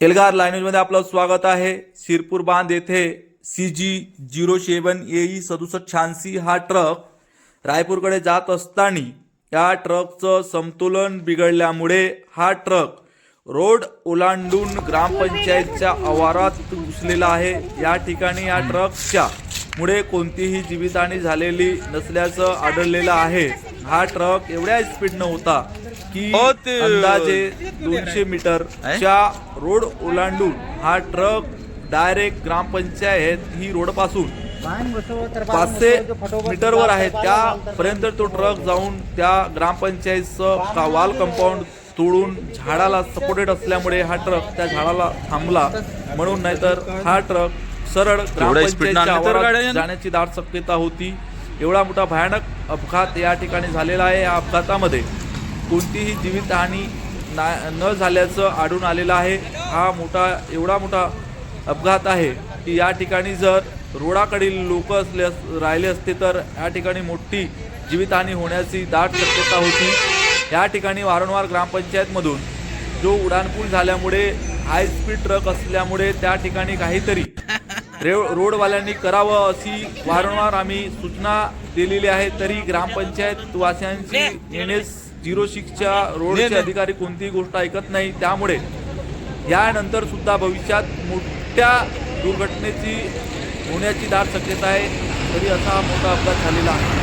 एल्गारमध्ये आपलं स्वागत आहे. शिरपूर बांध येथे सी जी झिरो सेवन ए सदुसष्ट शहाऐंशी हा ट्रक रायपूरकडे जात असताना या ट्रकचं संतुलन बिघडल्यामुळे हा ट्रक रोड ओलांडून ग्रामपंचायतच्या आवारात घुसलेला आहे. या ठिकाणी या ट्रकच्या मुळे कोणतीही जीवितहानी झालेली नसल्याचं आढळलेलं आहे. हा ट्रक एवढ्या स्पीडनं होता की ते- अंदाजे दोनशे मीटरच्या रोड ओलांडून हा ट्रक डायरेक्ट ग्रामपंचायत ही रोडपासून पाचशे मीटरवर आहे. त्यापर्यंत तो ट्रक जाऊन त्या ग्रामपंचायतचं का वाल कंपाऊंड तोडून झाडाला सपोर्टेड असल्यामुळे हा ट्रक त्या झाडाला थांबला. म्हणून नाहीतर हा ट्रक सरळ speed ग्रामपंचायतच्या आणली तर आवारात गाड्या- जाण्याची दाट शक्यता होती. एवढा मोठा भयानक अपघात या ठिकाणी झालेला आहे. या अपघातामध्ये कोणतीही जीवितहानी ना न झाल्याचं आढळून आलेलं आहे. हा मोठा एवढा मोठा अपघात आहे की या ठिकाणी जर रोडाकडील लोक असले अस- राहिले असते तर या ठिकाणी मोठी जीवितहानी होण्याची दाट शक्यता होती. या ठिकाणी वारंवार ग्रामपंचायतमधून जो उड्डाणपूल झाल्यामुळे हाय स्पीड ट्रक असल्यामुळे त्या ठिकाणी काहीतरी रे रोडवाल्यांनी करावं अशी वारंवार आम्ही सूचना दिलेली आहे. तरी ग्रामपंचायत वासियांची झिरो सिक्सच्या रोडचे अधिकारी कोणतीही गोष्ट ऐकत नाही. त्यामुळे यानंतर सुद्धा भविष्यात मोठ्या दुर्घटनेची होण्याची दाट शक्यता आहे. तरी असा मोठा अपघात झालेला आहे.